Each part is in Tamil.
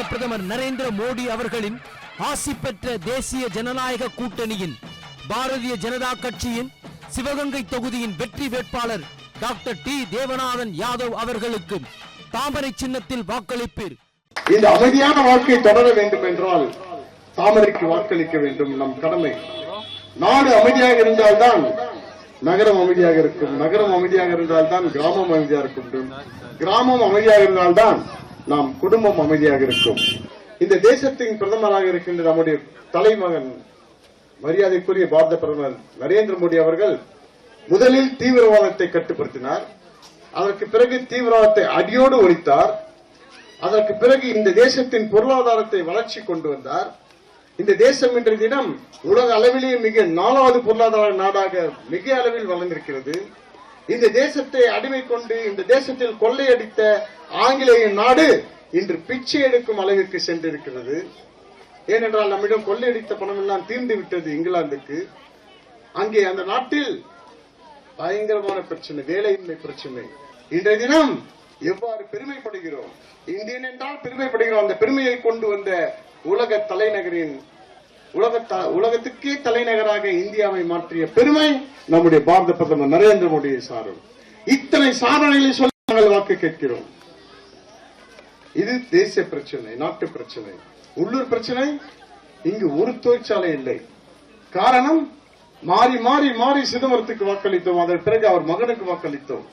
பாரத பிரதமர் நரேந்திர மோடி அவர்களின் ஆசி பெற்ற தேசிய ஜனநாயக கூட்டணியின் பாரதிய ஜனதா கட்சியின் சிவகங்கை தொகுதியின் வெற்றி வேட்பாளர் டாக்டர் டி. தேவநாதன் யாதவ் அவர்களுக்கு தாமரை சின்னத்தில் வாக்களிப்பீர். இந்த அமைதியான வாழ்க்கை தொடர வேண்டும் என்றால் தாமரைக்கு வாக்களிக்க வேண்டும் நம் கடமை. நாடு அமைதியாக இருந்தால்தான் நகரம் அமைதியாக இருக்கும். நகரம் அமைதியாக இருந்தால்தான் கிராமம் அமைதியாக இருக்கும். கிராமம் அமைதியாக இருந்தால்தான் நாம் குடும்பம் அமைதியாக இருக்கும். இந்த தேசத்தின் பிரதமராக இருக்கின்ற நம்முடைய தலைமகன் மரியாதைக்குரிய பாரத பிரதமர் நரேந்திர மோடி அவர்கள் முதலில் தீவிரவாதத்தை கட்டுப்படுத்தினார். அதற்கு பிறகு தீவிரவாதத்தை அடியோடு ஒழித்தார். அதற்கு பிறகு இந்த தேசத்தின் பொருளாதாரத்தை வளர்ச்சி கொண்டு வந்தார். இந்த தேசம் இன்றைய தினம் உலக அளவிலேயே மிக நாலாவது பொருளாதார நாடாக மிக அளவில் வளர்ந்திருக்கிறது. இந்த தேசத்தை அடிமை கொண்டு இந்த தேசத்தில் கொள்ளையடித்த ஆங்கிலேய நாடு இன்று பிச்சை எடுக்கும் அளவிற்கு சென்றிருக்கிறது. ஏனென்றால் நம்மிடம் கொள்ளையடித்த பணம் எல்லாம் தீர்ந்து விட்டது இங்கிலாந்துக்கு. அங்கே அந்த நாட்டில் பயங்கரமான பிரச்சனை வேலையின்மை பிரச்சனை. இன்றைய தினம் எவ்வாறு பெருமைப்படுகிறோம்? இந்தியன் என்றால் பெருமைப்படுகிறோம். அந்த பெருமையை கொண்டு வந்த உலக தலைநகரின் உலக உலகத்துக்கே தலைநகராக இந்தியாவை மாற்றிய பெருமை நம்முடைய பாரத பிரதமர் நரேந்திர மோடியை சாரும். இத்தனை சாதனைகளை சொல்லி நாங்கள் வாக்கு கேட்கிறோம். இது தேசிய பிரச்சனை நாட்டு பிரச்சனை. உள்ளூர் பிரச்சனை இங்கு ஒரு தொழிற்சாலை இல்லை. காரணம் மாறி மாறி மாறி சிதம்பரத்துக்கு வாக்களித்தோம் அதன் பிறகு அவர் மகனுக்கு வாக்களித்தோம்.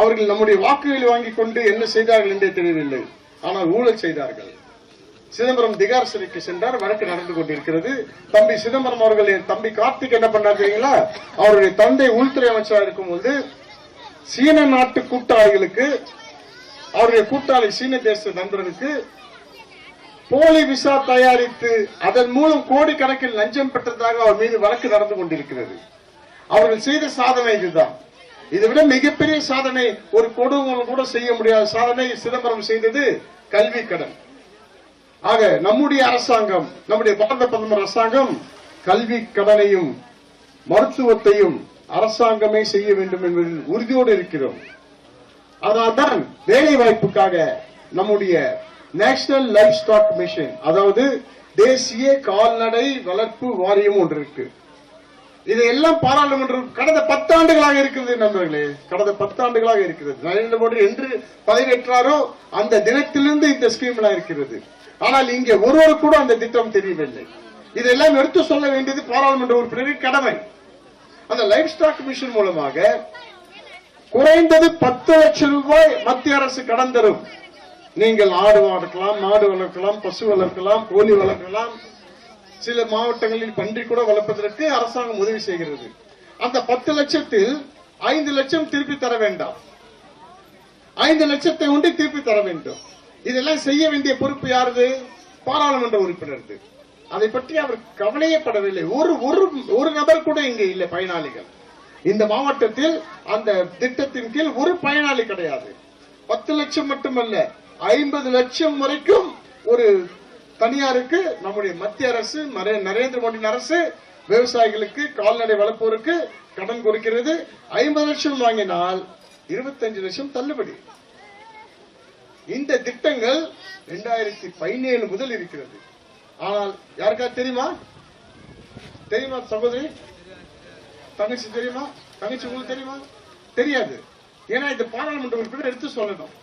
அவர்கள் நம்முடைய வாக்குகளை வாங்கிக் கொண்டு என்ன செய்தார்கள் என்றே தெரியவில்லை. ஆனால் ஊழல் செய்தார்கள். சிதம்பரம் திகார் சிறைக்கு சென்றார் வழக்கு நடந்து கொண்டிருக்கிறது. தம்பி சிதம்பரம் அவர்களின் தம்பி கார்த்திக் என்ன பண்ணார் தெரியுங்களா? அவருடைய தந்தை உள்துறை அமைச்சராக இருக்கும்போது சீன நாட்டு கூட்டாளிகளுக்கு அவருடைய கூட்டாளி சீன தேச நண்பர்களுக்கு போலி விசா தயாரித்து அதன் மூலம் கோடிக்கணக்கில் லஞ்சம் பெற்றதாக அவர் மீது வழக்கு நடந்து கொண்டிருக்கிறது. அவர்கள் செய்த சாதனை இதுதான். இதை விட மிகப்பெரிய சாதனை ஒரு கொடுவங்களும் கூட செய்ய முடியாத சாதனை சிதம்பரம் செய்தது கல்வி கடன். ஆக நம்முடைய அரசாங்கம் நம்முடைய பாரத பிரதமர் அரசாங்கம் கல்வி கடனையும் மருத்துவத்தையும் அரசாங்கமே செய்ய வேண்டும் என்பதில் உறுதியோடு இருக்கிறோம். அதனால்தான் வேலை வாய்ப்புக்காக நம்முடைய நேஷனல் லைஃப் ஸ்டாக் மிஷன் அதாவது தேசிய கால்நடை வளர்ப்பு வாரியம் ஒன்று இருக்கு. இதையெல்லாம் பாராளுமன்றம் கடந்த பத்தாண்டுகளாக இருக்கிறது நண்பர்களே கடந்த பத்தாண்டுகளாக இருக்கிறது. நரேந்திர மோடி என்று பதவியேற்றாரோ அந்த தினத்திலிருந்து இந்த ஸ்கீம் எல்லாம் இருக்கிறது. ஆனால் இங்கே ஒருவர் கூட அந்த திட்டம் தெரியவில்லை. இதெல்லாம் எடுத்து சொல்ல வேண்டியது பாராளுமன்ற உறுப்பினரின் கடமை. அந்த லைஃப் ஸ்டாக் மிஷன் மூலமாக குறைந்தது பத்து லட்சம் ரூபாய் மத்திய அரசு கடன் தரும். நீங்கள் ஆடு வளர்க்கலாம் மாடு வளர்க்கலாம் பசு வளர்க்கலாம் கோழி வளர்க்கலாம். சில மாவட்டங்களில் பன்றி கூட வளர்ப்பதற்கு அரசாங்கம் உதவி செய்கிறது. அந்த பத்து லட்சத்தில் ஐந்து லட்சம் திருப்பி தர வேண்டாம். ஐந்து லட்சத்தை உண்டு திருப்பி தர வேண்டும். இதெல்லாம் செய்ய வேண்டிய பொறுப்பு யாருது? பாராளுமன்ற உறுப்பினருக்கு அதை பற்றி அவர் கவலையப்படவில்லை. ஒரு ஒரு ஒரு நபர் கூட இங்கே இல்லை பயனாளிகள். இந்த மாவட்டத்தில் அந்த திட்டத்தின் கீழ் ஒரு பயனாளி கிடையாது. பத்து லட்சம் மட்டுமல்ல ஐம்பது லட்சம் வரைக்கும் ஒரு தனியாருக்கு நம்முடைய மத்திய அரசு நரேந்திர மோடி அரசு விவசாயிகளுக்கு கால்நடை வளர்ப்போருக்கு கடன் கொடுக்கிறது. ஐம்பது லட்சம் வாங்கினால் இருபத்தஞ்சு லட்சம் தள்ளுபடி. இந்த திட்டங்கள் இரண்டாயிரத்தி பதினேழு முதல் இருக்கிறது. ஆனால் யாருக்காவது தெரியுமா? தெரியுமா சகோதரி? தங்கச்சி தெரியுமா? தங்கச்சி உங்களுக்கு தெரியுமா? தெரியாது. ஏன்னா இந்த பாராளுமன்ற உறுப்பினர் எடுத்து சொல்லணும்.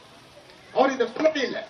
அவர் இந்த சொல்லவே இல்லை.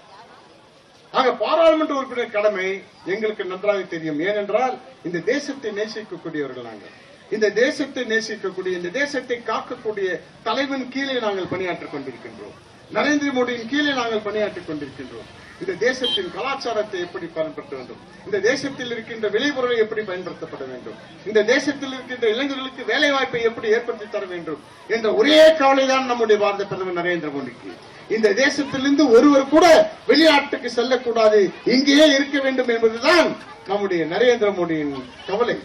ஆக பாராளுமன்ற உறுப்பினர் கடமை எங்களுக்கு நன்றாக தெரியும். ஏனென்றால் இந்த தேசத்தை நேசிக்கக்கூடியவர்கள் நாங்கள். இந்த தேசத்தை நேசிக்கக்கூடிய இந்த தேசத்தை காக்கக்கூடிய தலைவன் கீழே நாங்கள் பணியாற்றிக் கொண்டிருக்கின்றோம். நரேந்திர மோடியின் கீழே நாங்கள் பணியாற்றிக் கொண்டிருக்கின்றோம். இந்த தேசத்தின் கலாச்சாரத்தை எப்படி பயன்படுத்த வேண்டும்? இந்த தேசத்தில் இருக்கின்ற விளைபொருளை எப்படி பயன்படுத்தப்பட வேண்டும்? இந்த தேசத்தில் இருக்கின்ற இளைஞர்களுக்கு வேலை வாய்ப்பை எப்படி ஏற்படுத்தி தர வேண்டும்? என்ற ஒரே கவலைதான் நம்முடைய பாரத பிரதமர் நரேந்திர மோடிக்கு. இந்த தேசத்திலிருந்து ஒருவர் கூட வெளிநாட்டுக்கு செல்லக்கூடாது இங்கேயே இருக்க வேண்டும் என்பதுதான் நம்முடைய நரேந்திர மோடியின் கவலை.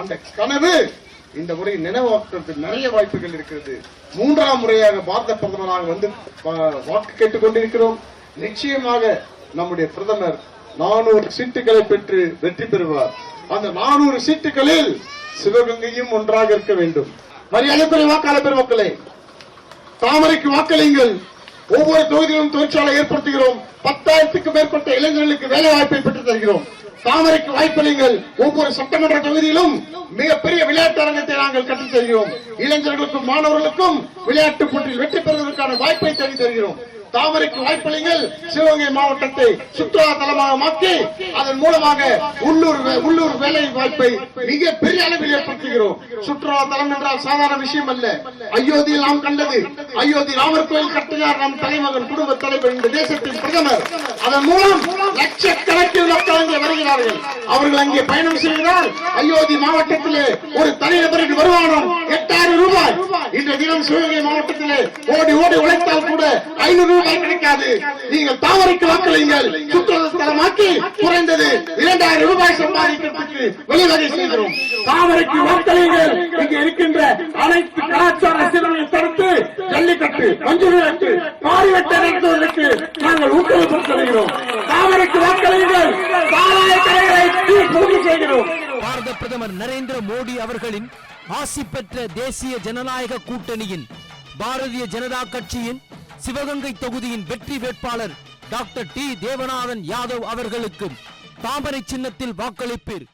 அந்த கனவு இந்த முறை நினைவாக்குறதுக்கு நிறைய வாய்ப்புகள் இருக்கிறது. மூன்றாம் முறையாக பாரத பிரதமராக வந்து வாக்கு கேட்டுக் கொண்டிருக்கிறோம். நிச்சயமாக நம்முடைய பிரதமர் நானூறு சீட்டுகளை பெற்று வெற்றி பெறுவார். அந்த நானூறு சீட்டுகளில் சிவகங்கையும் ஒன்றாக இருக்க வேண்டும். மரியாதைக்குரிய வாக்காளர் பெருமக்களே தாமரைக்கு வாக்களியுங்கள். ஒவ்வொரு தொகுதியிலும் தொழிற்சாலை ஏற்படுத்துகிறோம். பத்தாயிரத்துக்கும் மேற்பட்ட இளைஞர்களுக்கு வேலை வாய்ப்பை பெற்று தருகிறோம். தாமரைக்கு வாய்ப்பளிங்கள் ஒவ்வொரு சட்டமன்ற தொகுதியிலும் மிகப்பெரிய விளையாட்டு அரங்கத்தை நாங்கள் கட்டித் தருகிறோம் இளைஞர்களுக்கும் மாணவர்களுக்கும் விளையாட்டு போட்டியில் வெற்றி பெறுவதற்கான வாய்ப்பை தேடி தருகிறோம். தாமரைக்கு வாய்ப்பளிங்கள் சிவகங்கை மாவட்டத்தை சுற்றுலா தலமாக மாற்றி அதன் மூலமாக உள்ளூர் வே- உள்ளூர் வேலை வாய்ப்பை மிக பெரிய அளவில் ஏற்படுத்துகிறோம். சுற்றுலா தலம் என்றால் சாதாரண விஷயம் அல்ல. அயோத்தியில் நாம் கண்டது அயோத்தி ராமர் கோயில் கட்டினார் நம் தலைமகன் குடும்ப தலைவர் இந்த தேசத்தின் பிரதமர். அதன் மூலம் லட்சக்கணக்கில் மக்கள் அங்கே வருகிறார்கள். அவர்கள் அங்கே பயணம் செய்கிறார் அயோத்தி மாவட்டத்திலே ஒரு தனிநபருக்கு வருமானம் எட்டாயிரம் ரூபாய். இன்றைய தினம் சிவகங்கை மாவட்டத்திலே ஓடி ஓடி உழைத்தால் கூட ஐநூறு ரூபாய் கிடைக்காது. நீங்கள் தாமரைக்கு வாக்களியுங்கள் சுற்றுலா தலமாக்கி குறைந்தது இரண்டாயிரம் ரூபாய் சம்பாதிக்கிறதுக்கு வழிவகை செய்கிறோம். தாமரைக்கு வாக்களியுங்கள் இங்கு இருக்கின்ற அனைத்து கலாச்சார சீரங்களை தடுத்து ஜல்லிக்கட்டு மஞ்சள் விளக்கு பாரிவட்ட நடத்துவதற்கு நாங்கள் ஊக்கப்படுத்துகிறோம் தாமரைக்கு வாக்களியுங்கள் சாராய கடைகளை பூர்த்தி செய்கிறோம். பாரத பிரதமர் நரேந்திர மோடி அவர்களின் ஆசி பெற்ற தேசிய ஜனநாயக கூட்டணியின் பாரதிய ஜனதா கட்சியின் சிவகங்கை தொகுதியின் வெற்றி வேட்பாளர் டாக்டர் டி. தேவநாதன் யாதவ் அவர்களுக்கு தாமரை சின்னத்தில் வாக்களிப்பீர்.